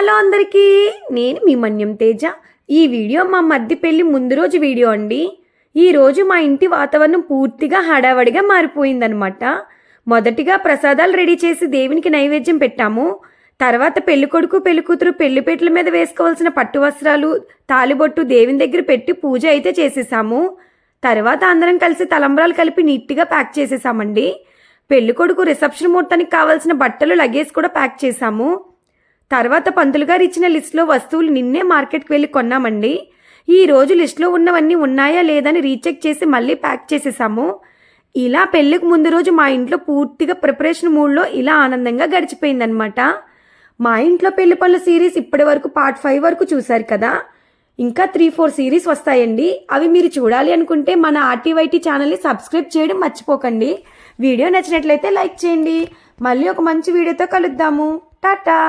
Hello అందరికీ నేను మీ మన్యం తేజ. ఈ వీడియో మా మధ్య పెళ్ళి ముందు రోజు వీడియో అండి. ఈ రోజు మా ఇంటి వాతావరణం పూర్తిగా హడావడిగా మారిపోయిందనమాట మొదటిగా ప్రసాదాలు రెడీ చేసి దేవునికి నైవేద్యం పెట్టాము. తర్వాత పెళ్ళికొడుకు పెళ్ళికూతురు పెళ్ళిపేటల మీద వేసుకోవాల్సిన పట్టు వస్త్రాలు తాలిబొట్టు దేవుని దగ్గర పెట్టి పూజ అయితే చేసేసాము. తర్వాత అందరం కలిసి తలంబ్రాలు కలిపి నీట్గా ప్యాక్ చేసేసామండి. పెళ్ళికొడుకు రిసెప్షన్ ముహూర్తానికి కావాల్సిన బట్టలు లగేజ్ కూడా ప్యాక్ చేసాము. తర్వాత పంతులు గారు ఇచ్చిన లిస్టులో వస్తువులు నిన్నే మార్కెట్కి వెళ్ళి కొన్నామండి. ఈ రోజు లిస్టులో ఉన్నవన్నీ ఉన్నాయా లేదని రీచెక్ చేసి మళ్ళీ ప్యాక్ చేసేసాము. ఇలా పెళ్ళికి ముందు రోజు మా ఇంట్లో పూర్తిగా ప్రిపరేషన్ మూడ్లో ఇలా ఆనందంగా గడిచిపోయిందనమాట మా ఇంట్లో పెళ్ళి పనుల సిరీస్ ఇప్పటి వరకు పార్ట్ ఫైవ్ వరకు చూశారు కదా. ఇంకా త్రీ ఫోర్ సిరీస్ వస్తాయండి. అవి మీరు చూడాలి అనుకుంటే మన ఆర్టీవైటీ ఛానల్ని సబ్స్క్రైబ్ చేయడం మర్చిపోకండి. వీడియో నచ్చినట్లయితే లైక్ చేయండి. మళ్ళీ ఒక మంచి వీడియోతో కలుద్దాము. టాటా!